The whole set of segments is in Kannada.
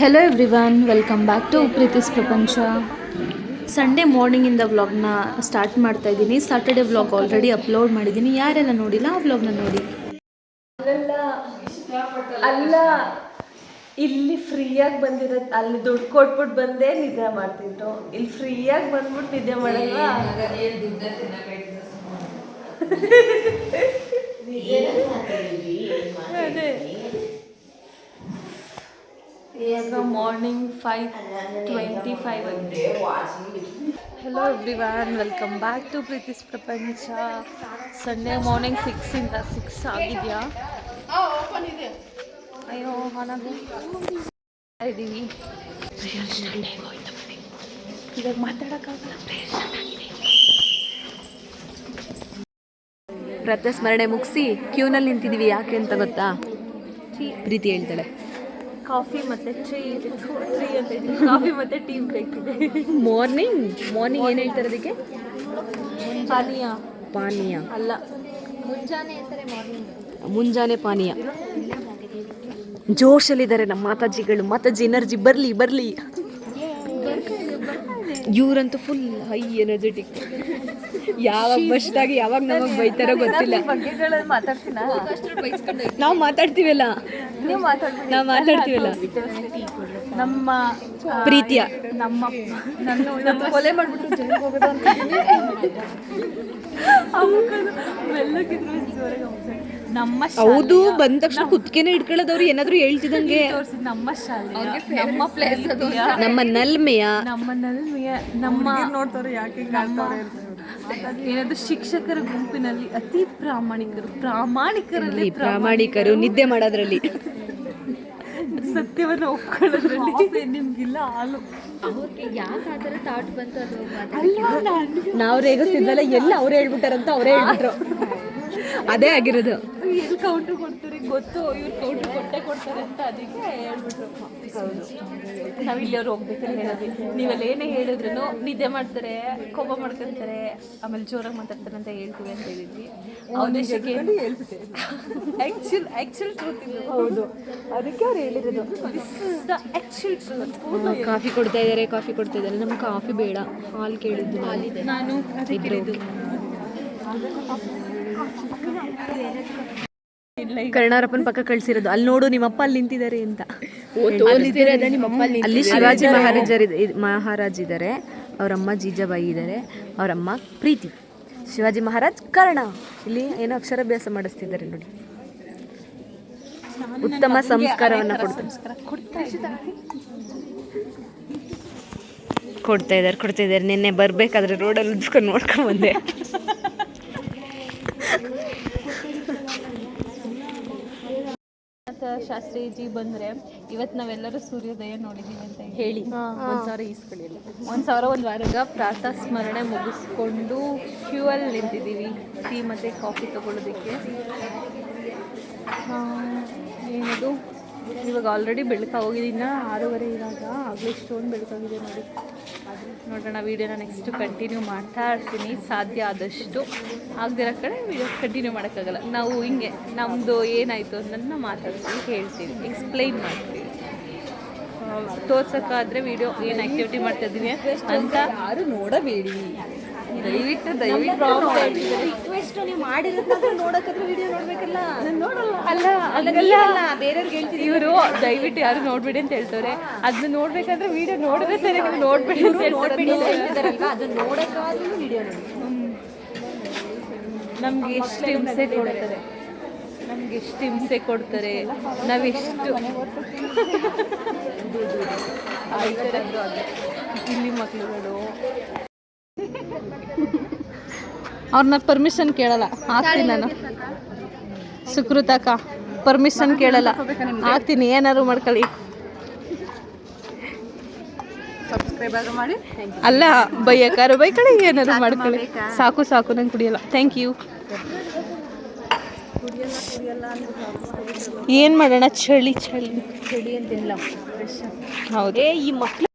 Hello everyone welcome back to Preethi's ಪ್ರಪಂಚ ಸಂಡೇ ಮಾರ್ನಿಂಗಿಂದ ವ್ಲಾಗ್ನ ಸ್ಟಾರ್ಟ್ ಮಾಡ್ತಾ ಇದ್ದೀನಿ. ಸಾಟರ್ಡೆ ವ್ಲಾಗ್ ಆಲ್ರೆಡಿ ಅಪ್ಲೋಡ್ ಮಾಡಿದ್ದೀನಿ. ಯಾರೆಲ್ಲ ನೋಡಿಲ್ಲ ಆ ವ್ಲಾಗ್ನ ನೋಡಿ. ಅಲ್ಲ ಅಲ್ಲ ಇಲ್ಲಿ ಫ್ರೀಯಾಗಿ ಬಂದಿರೋದು ಅಲ್ಲಿ ದುಡ್ಡು ಕೊಟ್ಬಿಟ್ಟು ಬಂದೇ ನಿದ್ದೆ ಮಾಡ್ತಿದ್ರು. ಇಲ್ಲಿ ಫ್ರೀಯಾಗಿ ಬಂದ್ಬಿಟ್ಟು ನಿದ್ದೆ ಮಾಡಲ್ವಾ? ಅದೇ. Morning five twenty five hello everyone welcome back to Preethi's ಪ್ರಪಂಚ ಸಂಡೇ ಮಾರ್ನಿಂಗ್ ಸಿಕ್ಸಿಂದ ಸಿಕ್ಸ್ ಆಗಿದೆಯಾ? ಅಯ್ಯೋ ಹಾನಾಗಿ ಇವಾಗ ಮಾತಾಡೋಕ್ಕಾಗಲ್ಲ. ಮುಗಿಸಿ ಕ್ಯೂನಲ್ಲಿ ನಿಂತಿದ್ದೀವಿ ಯಾಕೆ ಅಂತ ಗೊತ್ತಾ? ಪ್ರೀತಿ ಹೇಳ್ತಾಳೆ. ಕಾಫಿ ಮತ್ತೆ ಅಂತ ಇದ್ದೀನಿ ಕಾಫಿ ಮತ್ತೆ ಟೀ ಬೇಕಿದೆ. ಮಾರ್ನಿಂಗ್ ಮಾರ್ನಿಂಗ್ ಏನ್ ಹೇಳ್ತಾರೆ ಅದಕ್ಕೆ? ಪಾನೀಯ. ಪಾನೀಯ. ಅಲ್ಲ. ಮುಂಜಾನೆ ಮುಂಜಾನೆ ಪಾನೀಯ. ಜೋಶಲ್ಲಿದ್ದಾರೆ ನಮ್ಮ ಮಾತಾಜಿಗಳು. ಮಾತಾಜಿ ಎನರ್ಜಿ ಬರಲಿ ಬರಲಿ. ಇವರಂತೂ ಫುಲ್ ಹೈ ಎನರ್ಜೆಟಿಕ್ ಯಾವಾಗ ಬಸ್ಟಾಗಿ ಯಾವಾಗ ನಮಗೆ ಬೈತಾರೋ ಗೊತ್ತಿಲ್ಲ. ನಾವು ಮಾತಾಡ್ತೀವಲ್ಲ. ನೀವು ಮಾತಾಡ್ಬಿಡಿ. ನಾವು ಮಾತಾಡ್ತೀವಲ್ಲ? ನಮ್ಮ ಪ್ರೀತಿಯ. ನಮ್ಮ ನನ್ನ ನಮ್ಮ ಕೊಲೆ ಮಾಡ್ಬಿಟ್ಟು ಜೈಲಿಗೆ ಹೋಗೋದು ಜೋರಾಗಿ. ನಮ್ಮ ಹೌದು ಬಂದ ತಕ್ಷಣ ಕುತ್ಕೆನೆ ಇಟ್ಕೊಳ್ಳೋದವ್ರು ಏನಾದ್ರು ಹೇಳ್ತಿದಂಗೆ. ನಮ್ಮ ಶಾಲೆ ನಮ್ಮ ಪ್ಲೇಸ್ ಅದು ನಮ್ಮ ನಲ್ಮೆಯ. ನಮ್ಮ ನಲ್ಮೆಯ ನಮ್ಮ ನೋಡ್ತಾರೆ ಯಾಕೆ ಏನಾದ್ರು ಶಿಕ್ಷಕರ ಗುಂಪಿನಲ್ಲಿ ಅತಿ ಪ್ರಾಮಾಣಿಕರು ಪ್ರಾಮಾಣಿಕರಲ್ಲಿ ಪ್ರಾಮಾಣಿಕರು. ನಿದ್ದೆ ಮಾಡೋದ್ರಲ್ಲಿ. ಸತ್ಯವನ್ನು ಒಪ್ಕೊಳ್ಳೋದ್ರಲ್ಲಿ. ನಿಮ್ಗಿಲ್ಲ ಹಾಲು. ನಾವು ರೇಗಿಸ್ತಿದ್ವಲ್ಲ ಎಲ್ಲ ಅವ್ರು ಹೇಳ್ಬಿಟ್ಟಾರಂತ ಅವರೇ ಹೇಳ್ಬಿಟ್ರು. ಅದೇ ಆಗಿರೋದು. ಎಲ್ಲಿ ಕೌಂಟ್ರ್ ಕೊಡ್ತಾರೆ ಗೊತ್ತು ಇವ್ರು ಕೌಂಟ್ರ್ ಕೊಟ್ಟೆ ಕೊಡ್ತಾರೆ ಅಂತ ಅದಕ್ಕೆ ಹೇಳ್ಬಿಟ್ರು. ನಾವು ಇಲ್ಲಿ ಅವ್ರು ಹೋಗ್ಬೇಕಂತ ಹೇಳೋದು. ನೀವೆಲ್ಲ ಏನೇ ಹೇಳಿದ್ರು ನಿದ್ದೆ ಮಾಡ್ತಾರೆ ಕೋಪ ಮಾಡ್ಕೊಂತಾರೆ ಆಮೇಲೆ ಜೋರಾಗಿ ಮಾತಾಡ್ತಾರೆ ಅಂತ ಹೇಳ್ತೀವಿ ಅಂತ ಹೇಳಿದ್ವಿ. ಅವದೇಶಕ್ಕೆ ಆ್ಯಕ್ಚುಲ್ ಆ್ಯಕ್ಚುಲ್ ಟ್ರೂತ್ ಇದು. ಹೌದು. ಅದಕ್ಕೆ ಅವ್ರು ಹೇಳಿರೋದು. This is the actual truth coffee ಕೊಡ್ತಾ ಇದ್ದಾರೆ ಕಾಫಿ ಕೊಡ್ತಾ ಇದ್ದಾರೆ ನಮ್ಗೆ ಕಾಫಿ ಬೇಡ. ಹಾಲು ಕೇಳಿದ್ದು ನಾನು. ನಾನು ಅದಕ್ಕೆ ಕರ್ಣಾರಪ್ಪನ ಪಕ್ಕ ಕಳ್ಸಿರೋದು. ಅಲ್ಲಿ ನೋಡು ನಿಮ್ಮಪ್ಪ ಅಲ್ಲಿ ನಿಂತಿದ್ದಾರೆ ಅಂತ. ಅಲ್ಲಿ ಶಿವಾಜಿ ಮಹಾರಾಜರ್ ಮಹಾರಾಜ್ ಇದ್ದಾರೆ. ಅವರಮ್ಮ ಜೀಜಾಬಾಯಿ ಇದ್ದಾರೆ. ಅವರಮ್ಮ ಪ್ರೀತಿ. ಶಿವಾಜಿ ಮಹಾರಾಜ್ ಕರ್ಣ. ಇಲ್ಲಿ ಏನೋ ಅಕ್ಷರಾಭ್ಯಾಸ ಮಾಡಿಸ್ತಿದ್ದಾರೆ ನೋಡಿ. ಉತ್ತಮ ಸಂಸ್ಕಾರವನ್ನ ಕೊಡ್ತಾರೆ. ಕೊಡ್ತಾ ಇದ್ದಾರೆ ಕೊಡ್ತಾ ಇದ್ದಾರೆ. ನಿನ್ನೆ ಬರ್ಬೇಕಾದ್ರೆ ರೋಡಲ್ಲಿ ಉದ್ಕೊಂಡು ನೋಡ್ಕೊಂಡ್ ಬಂದೆ. ಶಾಸ್ತ್ರೀಜಿ ಬಂದ್ರೆ ಇವತ್ತು ನಾವೆಲ್ಲರೂ ಸೂರ್ಯೋದಯ ನೋಡಿದೀವಿ ಅಂತ ಹೇಳಿ. ಒಂದು ಸಾವಿರ ಈಸ್ಕೊಳ್ಳಿಲ್ಲ ಒಂದು ಸಾವಿರ ಒಂದು ವಾರದ ಪ್ರಾತಃ ಸ್ಮರಣೆ ಮುಗಿಸ್ಕೊಂಡು ಫ್ಯೂಯಲ್ ಅಲ್ಲಿ ನಿಂತಿದ್ದೀವಿ. ಟೀ ಮತ್ತೆ ಕಾಫಿ ತಗೊಳ್ಳೋದಕ್ಕೆ. ಆ, ಏನದು? ಇವಾಗ ಆಲ್ರೆಡಿ ಬೆಳಕಾಗೋಗಿದ್ದೀನ ಆರೂವರೆ ಇವಾಗ. ಆಗಲೇ ಇಷ್ಟೊಂದು ಬೆಳಕಾಗಿದೆ ನೋಡಿ. ನೋಡೋಣ, ವೀಡಿಯೋನ ನೆಕ್ಸ್ಟ್ ಕಂಟಿನ್ಯೂ ಮಾಡ್ತಾ ಇರ್ತೀನಿ. ಸಾಧ್ಯ ಆದಷ್ಟು. ಆಗದಿರೋ ಕಡೆ ವೀಡಿಯೋ ಕಂಟಿನ್ಯೂ ಮಾಡೋಕ್ಕಾಗಲ್ಲ. ನಾವು ಹಿಂಗೆ ನಮ್ಮದು ಏನಾಯಿತು ಅನ್ನೋದನ್ನ ಮಾತಾಡ್ತೀವಿ, ಹೇಳ್ತೀವಿ ಎಕ್ಸ್ಪ್ಲೈನ್ ಮಾಡ್ತೀವಿ. ತೋರ್ಸೋಕ್ಕಾದರೆ ವೀಡಿಯೋ ಏನು ಆ್ಯಕ್ಟಿವಿಟಿ ಮಾಡ್ತಾ ಇದ್ದೀನಿ ಅಂತ ಯಾರು ನೋಡಬೇಡಿ. ದಯವಿಟ್ಟು ದಯವಿಟ್ಟು ರಿಕ್ವೆಸ್ಟ್ ನೀವು ಮಾಡಿರೋದ್ನಾದ್ರೂ ನೋಡಕ್ಕಾದ್ರೆ ವಿಡಿಯೋ ನೋಡ್ಬೇಕಲ್ಲ? ಅಲ್ಲ ಅಲ್ಲ ಬೇರೆಯವ್ರಿಗೆ ಹೇಳ್ತೀವಿ ಇವರು ದಯವಿಟ್ಟು ಯಾರು ನೋಡ್ಬೇಡಿ ಅಂತ ಹೇಳ್ತಾರೆ ಅದನ್ನ ನೋಡ್ಬೇಕಂದ್ರೆ ವಿಡಿಯೋ ನೋಡಿದ್ರೆ ತಾನೇ ನೀವು ನೋಡ್ಬೇಡಿ ಅಂತ ನೋಡ್ಬೇಡಿ ಅಂತ ಅದನ್ನ ನೋಡಕ್ಕಾದ್ರೂ ವಿಡಿಯೋ ನೋಡಿ. ನಮ್ಗೆ ಎಷ್ಟು ಹಿಂಸೆ ಕೊಡ್ತಾರೆ. ನಮ್ಗೆ ಎಷ್ಟು ಹಿಂಸೆ ಕೊಡ್ತಾರೆ. ನಾವೆಷ್ಟು ಇಲ್ಲಿ ಮಕ್ಳುಗಳು. ಅವ್ರನ್ನ ಪರ್ಮಿಷನ್ ಕೇಳಲ್ಲ. ಹಾಕ್ತೀನಿ ನಾನು. ಸುಕೃತಕ್ಕ ಪರ್ಮಿಷನ್ ಕೇಳಲ್ಲ. ಹಾಕ್ತೀನಿ. ಏನಾದ್ರು ಮಾಡ್ಕೊಳ್ಳಿ. ಅಲ್ಲ ಬೈಯಕ್ಕಾರು ಬೈಕಳಿ ಏನಾದ್ರು ಮಾಡ್ಕೊಳ್ಳಿ. ಸಾಕು ಸಾಕು. ನಂಗೆ ಕುಡಿಯಲ್ಲ. ಥ್ಯಾಂಕ್ ಯು ಏನು ಮಾಡೋಣ? ಚಳಿ ಚಳಿ. ಚಳಿ ಅಂತಿಲ್ಲ. ಹೌದೇ. ಈ ಮಕ್ಳು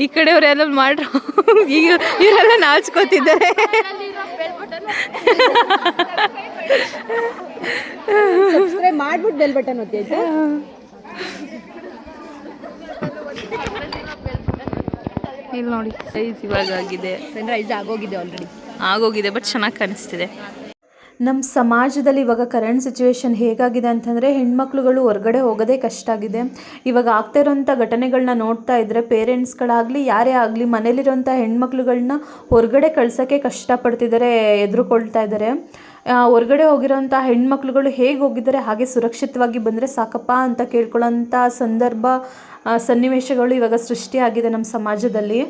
ಈ ಕಡೆಯವ್ರು ಎಲ್ಲ ಮಾಡ್ರು. ಈಗ ಇವರೆಲ್ಲ ನಾಚ್ಕೋತಿದ್ದಾರೆ. ಮಾಡ್ಬಿಟ್ಟು ಬೆಲ್ ಬಟನ್ ಇಲ್ಲಿ ನೋಡಿ ಸೈಜ್ ಇವಾಗ ಆಗಿದೆ. ಸನ್ರೈಸ್ ಆಗೋಗಿದೆ ಆಲ್ರೆಡಿ ಆಗೋಗಿದೆ ಬಟ್ ಚೆನ್ನಾಗಿ ಕಾಣಿಸ್ತಿದೆ. ನಮ್ಮ ಸಮಾಜದಲ್ಲಿ ಇವಾಗ ಕರೆಂಟ್ ಸಿಚುವೇಶನ್ ಹೇಗಾಗಿದೆ ಅಂತಂದರೆ ಹೆಣ್ಮಕ್ಳುಗಳು ಹೊರಗಡೆ ಹೋಗೋದೇ ಕಷ್ಟ ಆಗಿದೆ. ಇವಾಗ ಆಗ್ತಾ ಇರೋಂಥ ಘಟನೆಗಳನ್ನ ನೋಡ್ತಾ ಇದ್ದರೆ ಪೇರೆಂಟ್ಸ್ಗಳಾಗಲಿ ಯಾರೇ ಆಗಲಿ ಮನೇಲಿರೋಂಥ ಹೆಣ್ಮಕ್ಳುಗಳನ್ನ ಹೊರಗಡೆ ಕಳ್ಸೋಕ್ಕೆ ಕಷ್ಟಪಡ್ತಿದ್ದಾರೆ ಎದುರುಕೊಳ್ತಾ ಇದ್ದಾರೆ ಹೊರಗಡೆ ಹೋಗಿರೋಂಥ ಹೆಣ್ಮಕ್ಳುಗಳು ಹೇಗೆ ಹೋಗಿದ್ದಾರೆ, ಹಾಗೆ ಸುರಕ್ಷಿತವಾಗಿ ಬಂದರೆ ಸಾಕಪ್ಪ ಅಂತ ಕೇಳ್ಕೊಳ್ಳೋಂಥ ಸಂದರ್ಭ ಸನ್ನಿವೇಶಗಳು ಇವಾಗ ಸೃಷ್ಟಿಯಾಗಿದೆ ನಮ್ಮ ಸಮಾಜದಲ್ಲಿ.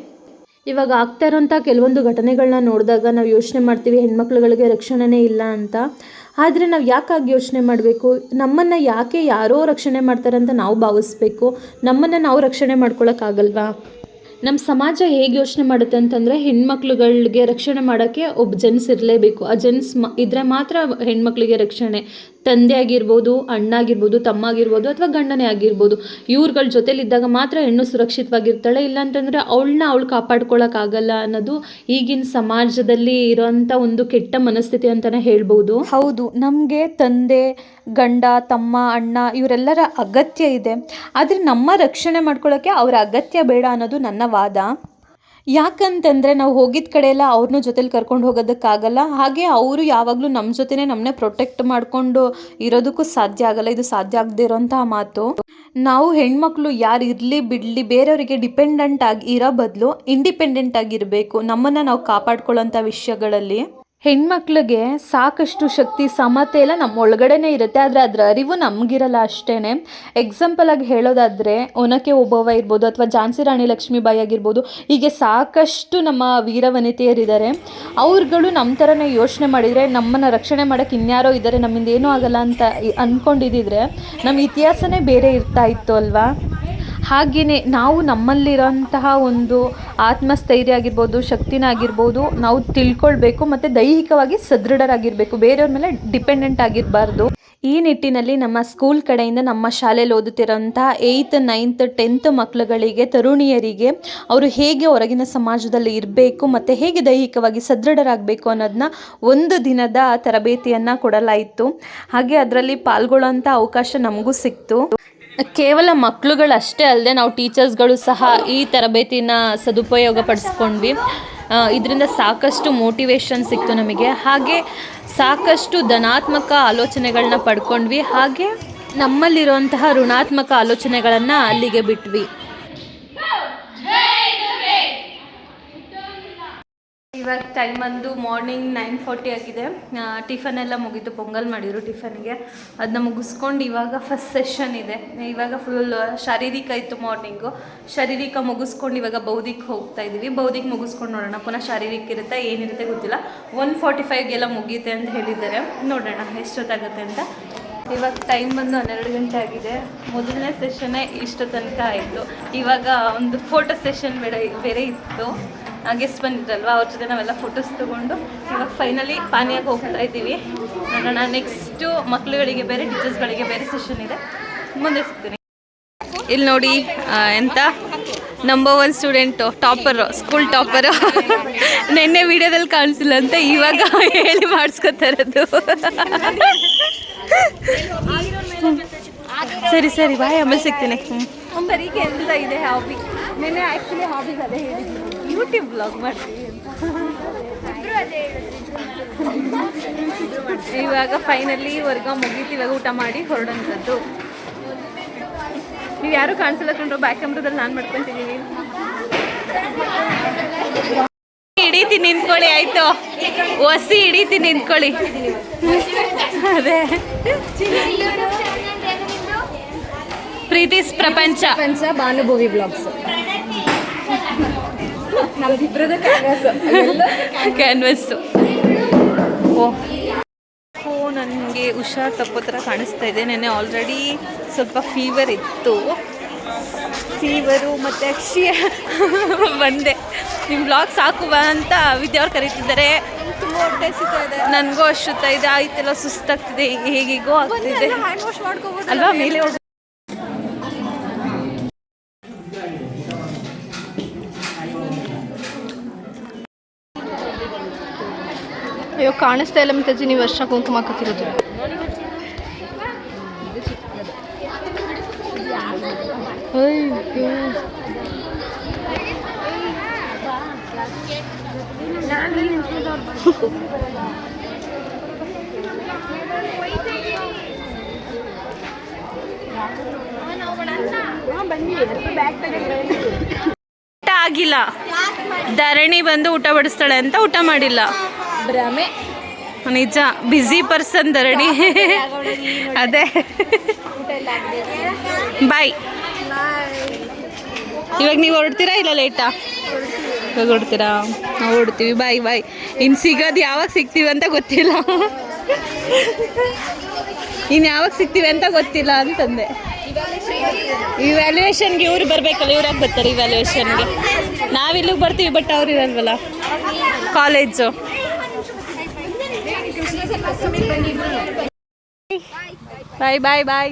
ಇವಾಗ ಆಗ್ತಾ ಇರೋಂಥ ಕೆಲವೊಂದು ಘಟನೆಗಳನ್ನ ನೋಡಿದಾಗ ನಾವು ಯೋಚನೆ ಮಾಡ್ತೀವಿ, ಹೆಣ್ಮಕ್ಳುಗಳಿಗೆ ರಕ್ಷಣೆನೇ ಇಲ್ಲ ಅಂತ. ಆದರೆ ನಾವು ಯಾಕಾಗಿ ಯೋಚನೆ ಮಾಡಬೇಕು? ನಮ್ಮನ್ನು ಯಾಕೆ ಯಾರೋ ರಕ್ಷಣೆ ಮಾಡ್ತಾರೆ ಅಂತ ನಾವು ಭಾವಿಸ್ಬೇಕು? ನಮ್ಮನ್ನು ನಾವು ರಕ್ಷಣೆ ಮಾಡ್ಕೊಳಕ್ಕಾಗಲ್ವಾ ನಮ್ಮ ಸಮಾಜ ಹೇಗೆ ಯೋಚನೆ ಮಾಡುತ್ತೆ ಅಂತಂದರೆ ಹೆಣ್ಮಕ್ಳುಗಳಿಗೆ ರಕ್ಷಣೆ ಮಾಡೋಕ್ಕೆ ಒಬ್ಬ ಜೆನ್ಸ್ ಇರಲೇಬೇಕು. ಆ ಜೆನ್ಸ್ ಮ ಇದ್ದರೆ ಮಾತ್ರ ಹೆಣ್ಮಕ್ಳಿಗೆ ರಕ್ಷಣೆ. ತಂದೆ ಆಗಿರ್ಬೋದು ಅಣ್ಣ ಆಗಿರ್ಬೋದು ತಮ್ಮ ಆಗಿರ್ಬೋದು ಅಥವಾ ಗಂಡನೇ ಆಗಿರ್ಬೋದು, ಇವ್ರುಗಳ ಜೊತೆಲಿದ್ದಾಗ ಮಾತ್ರ ಹೆಣ್ಣು ಸುರಕ್ಷಿತವಾಗಿರ್ತಾಳೆ. ಇಲ್ಲಾಂತಂದರೆ ಅವಳನ್ನ ಅವಳು ಕಾಪಾಡ್ಕೊಳ್ಳೋಕ್ಕಾಗಲ್ಲ ಅನ್ನೋದು ಈಗಿನ ಸಮಾಜದಲ್ಲಿ ಇರೋಂಥ ಒಂದು ಕೆಟ್ಟ ಮನಸ್ಥಿತಿ ಅಂತಲೇ ಹೇಳ್ಬೋದು. ಹೌದು, ನಮಗೆ ತಂದೆ, ಗಂಡ, ತಮ್ಮ, ಅಣ್ಣ ಇವರೆಲ್ಲರ ಅಗತ್ಯ ಇದೆ. ಆದರೆ ನಮ್ಮ ರಕ್ಷಣೆ ಮಾಡ್ಕೊಳ್ಳೋಕ್ಕೆ ಅವರ ಅಗತ್ಯ ಬೇಡ ಅನ್ನೋದು ನನ್ನ ವಾದ. ಯಾಕಂತಂದರೆ ನಾವು ಹೋಗಿದ್ದ ಕಡೆ ಎಲ್ಲ ಅವ್ರನ್ನೂ ಜೊತೇಲಿ ಕರ್ಕೊಂಡು ಹೋಗೋದಕ್ಕಾಗಲ್ಲ. ಹಾಗೆ ಅವರು ಯಾವಾಗಲೂ ನಮ್ಮ ಜೊತೆನೇ ನಮ್ಮನ್ನೇ ಪ್ರೊಟೆಕ್ಟ್ ಮಾಡಿಕೊಂಡು ಇರೋದಕ್ಕೂ ಸಾಧ್ಯ ಆಗಲ್ಲ. ಇದು ಸಾಧ್ಯ ಆಗದೆ ಇರೋಂತಹ ಮಾತು. ನಾವು ಹೆಣ್ಮಕ್ಳು ಯಾರು ಇರಲಿ ಬಿಡಲಿ ಬೇರೆಯವರಿಗೆ ಡಿಪೆಂಡೆಂಟ್ ಆಗಿ ಇರೋ ಬದಲು ಇಂಡಿಪೆಂಡೆಂಟ್ ಆಗಿರಬೇಕು. ನಮ್ಮನ್ನು ನಾವು ಕಾಪಾಡ್ಕೊಳ್ಳೋಂಥ ವಿಷಯಗಳಲ್ಲಿ ಹೆಣ್ಮಕ್ಳಿಗೆ ಸಾಕಷ್ಟು ಶಕ್ತಿ, ಸಮತೆ ಎಲ್ಲ ನಮ್ಮ ಒಳಗಡೆನೇ ಇರುತ್ತೆ. ಆದರೆ ಅದರ ಅರಿವು ನಮಗಿರಲ್ಲ ಅಷ್ಟೇ ಎಕ್ಸಾಂಪಲ್ ಆಗಿ ಹೇಳೋದಾದರೆ, ಒನಕೆ ಓಬವ್ವ ಇರ್ಬೋದು ಅಥವಾ ಝಾನ್ಸಿ ರಾಣಿ ಲಕ್ಷ್ಮೀಬಾಯಿ ಆಗಿರ್ಬೋದು, ಹೀಗೆ ಸಾಕಷ್ಟು ನಮ್ಮ ವೀರವನಿತೆಯರಿದ್ದಾರೆ. ಅವ್ರುಗಳು ನಮ್ಮ ಥರನೇ ಯೋಚನೆ ಮಾಡಿದರೆ, ನಮ್ಮನ್ನು ರಕ್ಷಣೆ ಮಾಡೋಕ್ಕೆ ಇನ್ಯಾರೋ ಇದ್ದಾರೆ ನಮ್ಮಿಂದ ಏನೂ ಆಗಲ್ಲ ಅಂತ ಅಂದ್ಕೊಂಡಿದ್ದಿದ್ರೆ ನಮ್ಮ ಇತಿಹಾಸನೇ ಬೇರೆ ಇರ್ತಾ ಇತ್ತು ಅಲ್ವಾ? ಹಾಗೆಯೇ ನಾವು ನಮ್ಮಲ್ಲಿರೋಂತಹ ಒಂದು ಆತ್ಮಸ್ಥೈರ್ಯ ಆಗಿರ್ಬೋದು ಶಕ್ತಿನ ಆಗಿರ್ಬೋದು ನಾವು ತಿಳ್ಕೊಳ್ಬೇಕು ಮತ್ತು ದೈಹಿಕವಾಗಿ ಸದೃಢರಾಗಿರಬೇಕು. ಬೇರೆಯವ್ರ ಮೇಲೆ ಡಿಪೆಂಡೆಂಟ್ ಆಗಿರಬಾರ್ದು. ಈ ನಿಟ್ಟಿನಲ್ಲಿ ನಮ್ಮ ಸ್ಕೂಲ್ ಕಡೆಯಿಂದ ನಮ್ಮ ಶಾಲೆಯಲ್ಲಿ ಓದುತ್ತಿರೋಂಥ ಏಯ್ತ್ ನೈನ್ತ್ ಟೆಂತ್ ಮಕ್ಕಳುಗಳಿಗೆ ತರುಣಿಯರಿಗೆ ಅವರು ಹೇಗೆ ಹೊರಗಿನ ಸಮಾಜದಲ್ಲಿ ಇರಬೇಕು ಮತ್ತು ಹೇಗೆ ದೈಹಿಕವಾಗಿ ಸದೃಢರಾಗಬೇಕು ಅನ್ನೋದನ್ನ ಒಂದು ದಿನದ ತರಬೇತಿಯನ್ನು ಕೊಡಲಾಯಿತು. ಹಾಗೆ ಅದರಲ್ಲಿ ಪಾಲ್ಗೊಳ್ಳೋಂಥ ಅವಕಾಶ ನಮಗೂ ಸಿಕ್ತು. ಕೇವಲ ಮಕ್ಕಳುಗಳಷ್ಟೇ ಅಲ್ಲದೆ ನಾವು ಟೀಚರ್ಸ್ಗಳು ಸಹ ಈ ತರಬೇತಿನ ಸದುಪಯೋಗ ಪಡಿಸ್ಕೊಂಡ್ವಿ. ಇದರಿಂದ ಸಾಕಷ್ಟು ಮೋಟಿವೇಶನ್ ಸಿಕ್ತು ನಮಗೆ. ಹಾಗೆ ಸಾಕಷ್ಟು ಧನಾತ್ಮಕ ಆಲೋಚನೆಗಳನ್ನ ಪಡ್ಕೊಂಡ್ವಿ. ಹಾಗೆ ನಮ್ಮಲ್ಲಿರುವಂತಹ ಋಣಾತ್ಮಕ ಆಲೋಚನೆಗಳನ್ನು ಅಲ್ಲಿಗೆ ಬಿಟ್ವಿ. ಇವಾಗ ಟೈಮ್ ಬಂದು ಮಾರ್ನಿಂಗ್ ನೈನ್ ಫಾರ್ಟಿ ಆಗಿದೆ. ಟಿಫನ್ ಎಲ್ಲ ಮುಗೀತು. ಪೊಂಗಲ್ ಮಾಡಿದ್ರು ಟಿಫನ್ಗೆ ಅದನ್ನ ಮುಗಿಸ್ಕೊಂಡು ಇವಾಗ ಫಸ್ಟ್ ಸೆಷನ್ ಇದೆ. ಇವಾಗ ಫುಲ್ ಶಾರೀರಿಕ ಇತ್ತು ಮಾರ್ನಿಂಗು ಶಾರೀರಿಕ ಮುಗಿಸ್ಕೊಂಡು ಇವಾಗ ಬೌದ್ಧಿಕ್ ಹೋಗ್ತಾ ಇದ್ದೀವಿ ಬೌದ್ಧಿಕ್ ಮುಗಿಸ್ಕೊಂಡು ನೋಡೋಣ. ಪುನಃ ಶಾರೀರಿಕ ಇರುತ್ತೆ, ಏನಿರುತ್ತೆ ಗೊತ್ತಿಲ್ಲ. ಒನ್ ಫಾರ್ಟಿ ಫೈವ್ಗೆಲ್ಲ ಮುಗಿಯುತ್ತೆ ಅಂತ ಹೇಳಿದ್ದಾರೆ. ನೋಡೋಣ ಎಷ್ಟೊತ್ತಾಗುತ್ತೆ ಅಂತ. ಇವಾಗ ಟೈಮ್ ಬಂದು ಹನ್ನೆರಡು ಗಂಟೆ ಆಗಿದೆ. ಮೊದಲನೇ ಸೆಷನ್ನೇ ಇಷ್ಟು ತನಕ ಆಯಿತು. ಇವಾಗ ಒಂದು ಫೋಟೋ ಸೆಷನ್ ಬೇರೆ ಬೇರೆ ಇತ್ತು. ಗೆಸ್ಟ್ ಬಂದಿದ್ರಲ್ವ? ಅವ್ರ ಜೊತೆ ನಾವೆಲ್ಲ ಫೋಟೋಸ್ ತೊಗೊಂಡು ಇವಾಗ ಫೈನಲಿ ಪಾನಿಯಾಗಿ ಹೋಗ್ತಾ ಇದ್ದೀವಿ. ನೋಡೋಣ ನೆಕ್ಸ್ಟು ಮಕ್ಕಳುಗಳಿಗೆ ಬೇರೆ ಟೀಚರ್ಸ್ಗಳಿಗೆ ಬೇರೆ ಸೆಷನ್ ಇದೆ. ಮುಂದೆ ಸಿಗ್ತೀನಿ. ಇಲ್ಲಿ ನೋಡಿ ಎಂತ? Number one student topper school topper ನಿನ್ನೆ ವಿಡಿಯೋದಲ್ಲಿ ಕಾಣಿಸಿಲ್ಲ ಅಂತ ಇವಾಗ ಹೇಳಿ ಮಾಡಿಸ್ಕೊತಾರದು ಸರಿ ಸರಿ ಬಾಯ್ ಆಮೇಲೆ ಸಿಗ್ತೀನಿ. ಬರೀ ಎಂತ ಇದೆ ಹಾಬಿ ನೆನ್ನೆ ಆ್ಯಕ್ಚುಲಿ ಹಾಬೀಸ್ ಅದೇ ಹೇಳಿದ್ದೀನಿ ಯೂಟ್ಯೂಬ್ ಬ್ಲಾಗ್ ಮಾಡ್ತೀವಿ ಇವಾಗ ಫೈನಲಿ ವರ್ಗ ಮುಗೀತು, ಇವಾಗ ಊಟ ಮಾಡಿ ಹೊರಡೋಂಥದ್ದು. ನೀವು ಯಾರು ಕಾಣಿಸಲ್ಲ ಕಂಡ್ರು ಬ್ಯಾಕ್ ಕ್ಯಾಮ್ರದಲ್ಲಿ ನಾನು ಮಾಡ್ಕೊತಿದ್ದೀವಿ ಹಿಡೀತಿ ನಿಂತ್ಕೊಳ್ಳಿ, ಆಯ್ತು. ಒಸಿ ಹಿಡೀತಿ ನಿಂತ್ಕೊಳ್ಳಿ. ಅದೇ. ಪ್ರೀತಿಸ್ ಪ್ರಪಂಚ. ಪ್ರಪಂಚ ಭಾನುಭವಿ ಬ್ಲಾಗ್ಸ್ ನಮ್ದಿಬ್ರದ ಕ್ಯಾನ್ವಸ್ಸು ಓ. ಓ ನನಗೆ ಹುಷಾರ್ ತಪ್ಪೋ ಥರ ಕಾಣಿಸ್ತಾ ಇದೆ. ನೆನ್ನೆ ಆಲ್ರೆಡಿ ಸ್ವಲ್ಪ ಫೀವರ್ ಇತ್ತು. ಫೀವರು ಮತ್ತು ಅಕ್ಷಿ ಬಂದೆ. ನಿಮ್ಮ ಬ್ಲಾಗ್ ಸಾಕು ಅಂತ ವಿದ್ಯಾವ್ರು ಕರೀತಿದ್ದಾರೆ. ತುಂಬ ಹೊಟ್ಟೆ ಇದೆ. ನನಗೂ ಅಷ್ಟುತ್ತಾ ಇದೆ. ಆಯ್ತೆಲ್ಲ ಸುಸ್ತಾಗ್ತಿದೆ. ಹೇಗಿಗೋ ಆಗ್ತಿದೆ. ಅಲ್ವಾ? ಮೇಲೆ ಅಯ್ಯೋ, ಕಾಣಿಸ್ತಾ ಇಲ್ಲ ಮಿತಾಜಿ ನೀವು ವರ್ಷ ಕುಂಕುಮ ಹಾಕತ್ತಿರೋದು. ಆಗಿಲ್ಲ. ಧರಣಿ ಬಂದು ಊಟ ಬಡಿಸ್ತಾಳೆ ಅಂತ ಊಟ ಮಾಡಿಲ್ಲ. ಭ್ರಮೆ ನಿಜ ಬ್ಯುಸಿ ಪರ್ಸನ್ ಧರಣಿ ಅದೇ. ಬಾಯ್ ಇವಾಗ ನೀವು ಹೊರಡ್ತೀರಾ ಇಲ್ಲ ಲೇಟಾ ಇವಾಗ ಹೊರಡ್ತೀರಾ? ನಾವು ಹೊಡ್ತೀವಿ ಬಾಯ್ ಬಾಯ್ ಇನ್ನು ಸಿಗೋದು ಯಾವಾಗ ಸಿಗ್ತೀವಿ ಅಂತ ಗೊತ್ತಿಲ್ಲ. ಇನ್ನು ಯಾವಾಗ ಸಿಗ್ತೀವಿ ಅಂತ ಗೊತ್ತಿಲ್ಲ ಅಂತಂದೆ. ಇವ್ಯಾಲ್ಯೂಯೇಷನ್ಗೆ ಇವ್ರು ಬರಬೇಕಲ್ಲ ಇವ್ರಾಗ ಬರ್ತಾರೆ ಇವ್ಯಾಲ್ಯೂಯೇಷನ್ಗೆ ನಾವಿಲ್ಲಿಗೆ ಬರ್ತೀವಿ ಬಟ್ ಅವ್ರು ಇರಲ್ವಲ್ಲ? ಕಾಲೇಜು ಬಾಯ್ ಬಾಯ್ ಬಾಯ್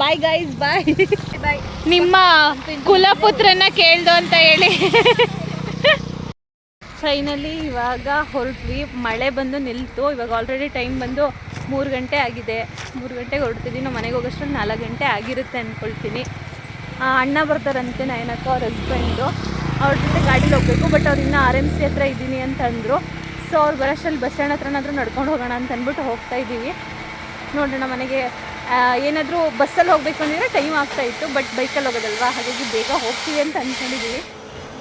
ಬಾಯ್ ಗೈಸ್ ಬಾಯ್ ಬಾಯ್ ನಿಮ್ಮ ಕುಲಪುತ್ರನ ಕೇಳ್ದು ಅಂತ ಹೇಳಿ. ಫೈನಲಿ ಇವಾಗ ಹೊರಟ್ವಿ. ಮಳೆ ಬಂದು ನಿಲ್ತು. ಇವಾಗ ಆಲ್ರೆಡಿ ಟೈಮ್ ಬಂದು ಮೂರು ಗಂಟೆ ಆಗಿದೆ. ಮೂರು ಗಂಟೆಗೆ ಹೊರಡ್ತಿದ್ದೀನಿ. ನಾವು ಮನೆಗೆ ಹೋಗೋಷ್ಟರಲ್ಲಿ ನಾಲ್ಕು ಗಂಟೆ ಆಗಿರುತ್ತೆ ಅಂದ್ಕೊಳ್ತೀನಿ ಅಣ್ಣ ಬರ್ತಾರಂತೆ ನಾಯನಕ್ಕ, ಅವ್ರ ಹಸ್ಬೆಂಡು ಅವ್ರ ಜೊತೆ ಗಾಡೀಲಿ ಹೋಗ್ಬೇಕು ಬಟ್ ಅವ್ರು ಇನ್ನೂ ಆರ್ ಎಂ ಸಿ ಹತ್ರ ಇದ್ದೀನಿ ಅಂತ ಅಂದರು ಸೊ ಅವ್ರು ಬರೋಷ್ಟಲ್ಲಿ ಬಸ್ ಸ್ಟ್ಯಾಂಡ್ ಹತ್ರನಾದರೂ ನಡ್ಕೊಂಡು ಹೋಗೋಣ ಅಂತ ಅಂದ್ಬಿಟ್ಟು ಹೋಗ್ತಾ ಇದ್ದೀವಿ. ನೋಡೋಣ ಮನೆಗೆ ಏನಾದರೂ ಬಸ್ಸಲ್ಲಿ ಹೋಗಬೇಕು ಅಂದರೆ ಟೈಮ್ ಆಗ್ತಾ ಇತ್ತು ಬಟ್ ಬೈಕಲ್ಲಿ ಹೋಗೋದಲ್ವಾ? ಹಾಗಾಗಿ ಬೇಗ ಹೋಗ್ತೀವಿ ಅಂತ ಅಂದ್ಕೊಂಡಿದ್ದೀವಿ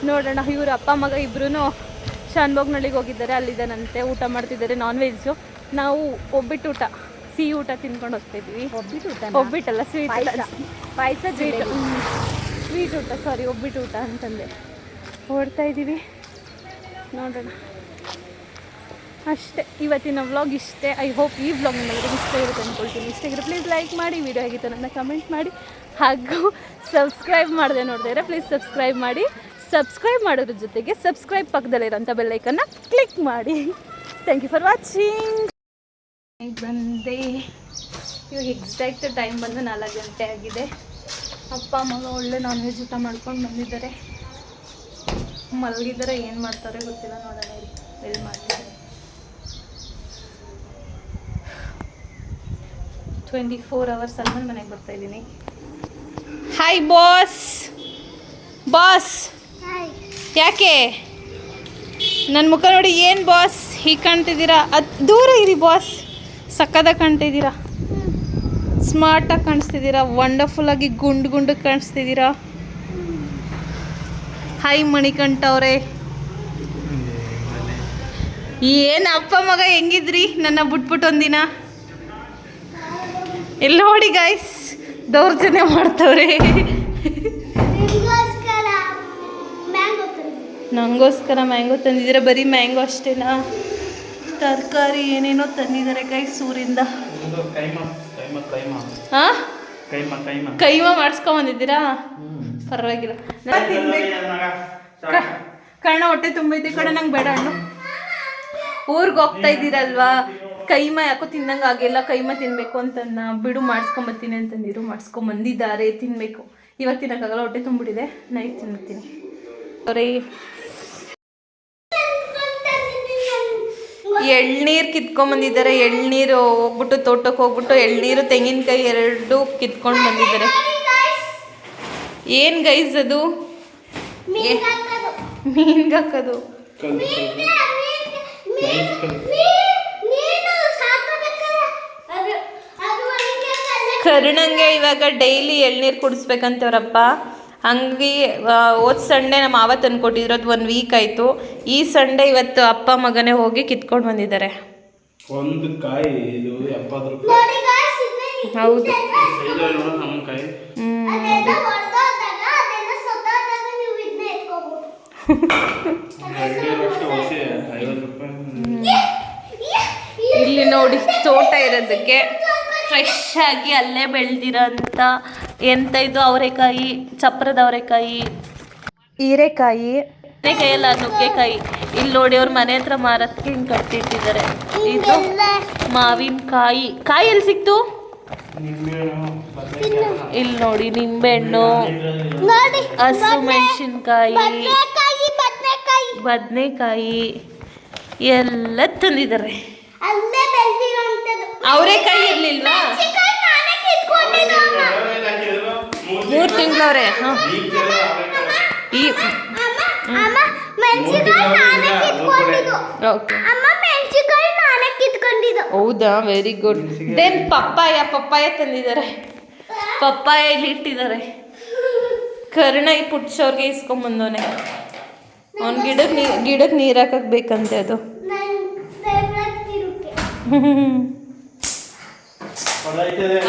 ನೋಡೋಣ ಇವ್ರ ಅಪ್ಪ ಮಗ ಇಬ್ಬರೂ ಶಾನ್ಭೋಗ್ನಳ್ಳಿಗೆ ಹೋಗಿದ್ದಾರೆ ಅಲ್ಲಿದ್ದಾನಂತೆ. ಊಟ ಮಾಡ್ತಿದ್ದಾರೆ ನಾನ್ ವೆಜ್ಜು ನಾವು ಒಬ್ಬಿಟ್ಟು ಊಟ ಸಿಹಿ ಊಟ ತಿನ್ಕೊಂಡು ಹೋಗ್ತಾ ಇದ್ದೀವಿ. ಒಬ್ಬಿಟ್ಟು ಊಟ ಒಬ್ಬಿಟ್ಟಲ್ಲ ಸ್ವೀಟ್. ಪಾಯಸ. ಸ್ವೀಟ್ ಸ್ವೀಟ್ ಊಟ. ಸಾರಿ ಒಬ್ಬಿಟ್ಟು ಊಟ ಅಂತಂದೆ. ಓಡ್ತಾ ಇದ್ದೀವಿ. ನೋಡೋಣ. ಅಷ್ಟೇ. ಇವತ್ತಿನ ವ್ಲಾಗ್ ಇಷ್ಟೇ. ಐ ಹೋಪ್ ಈ ವ್ಲಾಗ್ ನಿಮಗೆ ಇಷ್ಟ ಇರುತ್ತೆ ಅಂದ್ಕೊಳ್ತೀನಿ ಇಷ್ಟ ಇದ್ರೆ ಪ್ಲೀಸ್ ಲೈಕ್ ಮಾಡಿ ವಿಡಿಯೋ ಆಗಿತ್ತು ನನ್ನ ಕಮೆಂಟ್ ಮಾಡಿ. ಹಾಗೂ ಸಬ್ಸ್ಕ್ರೈಬ್ ಮಾಡದೆ ನೋಡಿದ್ರೆ ಪ್ಲೀಸ್ ಸಬ್ಸ್ಕ್ರೈಬ್ ಮಾಡಿ. ಸಬ್ಸ್ಕ್ರೈಬ್ ಮಾಡೋದ್ರ ಜೊತೆಗೆ ಸಬ್ಸ್ಕ್ರೈಬ್ ಪಕ್ಕದಲ್ಲಿರೋಂಥ ಬೆಲ್ಲೈಕನ್ನು ಕ್ಲಿಕ್ ಮಾಡಿ. ಥ್ಯಾಂಕ್ ಯು ಫಾರ್ ವಾಚಿಂಗ್ ಬಂದೆ. ಇವಾಗ ಎಕ್ಸಾಕ್ಟ್ ಟೈಮ್ ಬಂದು ನಾಲ್ಕು ಗಂಟೆ ಆಗಿದೆ. ಅಪ್ಪ ಮಗ ಒಳ್ಳೆ ನಾನ್ ವೆಜ್ ಊಟ ಮಾಡ್ಕೊಂಡು ಬಂದಿದ್ದಾರೆ. ಮಲಗಿದ್ದಾರೆ ಏನು ಮಾಡ್ತಾರೆ ಗೊತ್ತಿಲ್ಲ ನೋಡೋಣ ಎಲ್ಲಿ ಮಾಡ್ತಾರೆ ಟ್ವೆಂಟಿ ಫೋರ್ ಅವರ್ಸ್ ಆದ್ಮೇಲೆ ಮನೆಗೆ ಬರ್ತಾ ಇದ್ದೀನಿ. ಹಾಯ್ ಬಾಸ್ ಬಾಸ್ ಯಾಕೆ? ನನ್ನ ಮುಖ ನೋಡಿ ಏನು ಬಾಸ್ ಹೀಗೆ ಕಾಣ್ತಿದ್ದೀರಾ? ಅದು ದೂರ ಇರಿ ಬಾಸ್ ಸಕ್ಕದಾಗ ಕಾಣ್ತಿದ್ದೀರಾ? ಸ್ಮಾರ್ಟಾಗಿ ಕಾಣಿಸ್ತಿದ್ದೀರಾ? ವಂಡರ್ಫುಲ್ಲಾಗಿ ಗುಂಡು ಗುಂಡು ಕಾಣಿಸ್ತಿದ್ದೀರಾ? ಹಾಯ್ ಮಣಿಕಂಠ ಅವರೇ. ಏನು ಅಪ್ಪ ಮಗ ಹೆಂಗಿದ್ರಿ? ನನ್ನ ಬಿಟ್ಬಿಟ್ಟು ಒಂದಿನ? ಎಲ್ಲ ನೋಡಿ ಗಾಯ್ಸ್ ದೌರ್ಜನ್ಯ ಮಾಡ್ತವ್ರೆ. ನಂಗೋಸ್ಕರ ಮ್ಯಾಂಗೋ ತಂದಿದ್ದೀರ? ಬರೀ ಮ್ಯಾಂಗೋ ಅಷ್ಟೇನಾ? ತರಕಾರಿ ಏನೇನೋ ತಂದಿದ್ದಾರೆ ಗೈಸ್ ಊರಿಂದ. ಕೈಮ ಕೈಮ ಕೈಮ. ಹಾಂ? ಕೈಮ ಕೈಮ. ಕೈಮ ಮಾಡಿಸ್ಕೊಂಬಂದಿದ್ದೀರಾ ಪರವಾಗಿಲ್ಲ. ಕಣ್ಣ ಕರ್ಣ ಹೊಟ್ಟೆ ತುಂಬೈತೆ ಕಡೆ ನಂಗೆ ಬೇಡ ಹಣ್ಣು. ಊರಿಗೆ ಹೋಗ್ತಾ ಇದ್ದೀರಲ್ವಾ? ಕೈಮ ಯಾಕೋ ತಿನ್ನಂಗೆ ಆಗಿಲ್ಲ ಕೈಮ ತಿನ್ಬೇಕು ಅಂತನ್ನ ಬಿಡು ಮಾಡಿಸ್ಕೊಂಬತ್ತೀನಿ ಅಂತಂದಿರು ಮಾಡಿಸ್ಕೊಂಬಂದಿದ್ದಾರೆ ತಿನ್ನಬೇಕು ಇವಾಗ ತಿನ್ನಕ್ಕಾಗಲ್ಲ ಹೊಟ್ಟೆ ತುಂಬಿಟ್ಟಿದೆ ನೈಟ್ ತಿನ್ನುತ್ತೀನಿ ಅವರೇ ಎಳ್ನೀರು ಕಿತ್ಕೊಂಬಂದಿದ್ದಾರೆ ಎಳ್ನೀರು ಹೋಗ್ಬಿಟ್ಟು ತೋಟಕ್ಕೆ ಹೋಗ್ಬಿಟ್ಟು ಎಳ್ನೀರು ತೆಂಗಿನಕಾಯಿ ಎರಡು ಕಿತ್ಕೊಂಡು ಬಂದಿದ್ದಾರೆ. ಏನು ಗೈಸ್ ಅದು? ಮೀನ್ಗೆ ಕರ್ಣಂಗೆ ಇವಾಗ ಡೈಲಿ ಎಳ್ನೀರು ಕುಡಿಸ್ಬೇಕಂತವ್ರಪ್ಪ. ಹಂಗೆ ಹೋದ ಸಂಡೆ ನಮ್ಮ ಮಾವ ತಂದ್ಕೊಟ್ಟಿದ್ರು ಅದು ಒಂದು ವೀಕ್ ಆಯಿತು. ಈ ಸಂಡೇ ಇವತ್ತು ಅಪ್ಪ ಮಗನೇ ಹೋಗಿ ಕಿತ್ಕೊಂಡು ಬಂದಿದ್ದಾರೆ. ಒಂದು ಕಾಯಿ ಇದು ಎಪ್ಪತ್ತು ರೂಪಾಯಿ. ಹೌದು. ಇಲ್ಲಿ ನೋಡಿ ತೋಟ ಇರೋದಕ್ಕೆ. ಫ್ರೆಶ್ ಆಗಿ ಅಲ್ಲೇ ಬೆಳೆದಿರೋಂಥ ಎಂತ ಇದು ಅವರೆಕಾಯಿ ಚಪ್ರದ ಅವರೆಕಾಯಿ? ಹೀರೆಕಾಯಿ. ಹೀರೆಕಾಯಲ್ಲ ನುಗ್ಗೆಕಾಯಿ. ಇಲ್ಲಿ ನೋಡಿ ಅವ್ರ ಮನೆ ಹತ್ರ ಮಾರಕ್ಕೆ ಹಿಂಗೆ ಕಟ್ಟಿಟ್ಟಿದ್ದಾರೆ. ಇದು ಮಾವಿನಕಾಯಿ ಕಾಯಿ. ಎಲ್ಲಿ ಸಿಕ್ತು? ಇಲ್ಲಿ ನೋಡಿ ನಿಂಬೆಹಣ್ಣು ಹಸು ಮೆಣಸಿನ್ಕಾಯಿ ಬದನೆಕಾಯಿ. ಎಲ್ಲ ತಂದಿದ್ದಾರೆ. ಅಲ್ಲೇ ಬೆಳೆದಿರೋಂಥದ್ದು. ಕೈ ಇರ್ಲಿಲ್ವಾ. ಮೂರು ತಿಂಗಳವ್ರೆ ಹಾಂ. ಈ ಓಕೆ. ಹೌದಾ? Very good then papaya papaya ತಂದಿದ್ದಾರೆ. ಪಪ್ಪಾಯ ಇಲ್ಲಿ ಇಟ್ಟಿದ್ದಾರೆ ಕರ್ಣ ಈ ಪುಟ್ಸವ್ರಿಗೆ ಇಸ್ಕೊಂಬಂದವನೆ. ಅವ್ನ ಗಿಡಕ್ಕೆ ನೀ ಗಿಡಕ್ಕೆ ನೀರು ಹಾಕಕ್ಕೆ ಬೇಕಂತೆ ಅದು. ਪੜਾਈ ਤੇ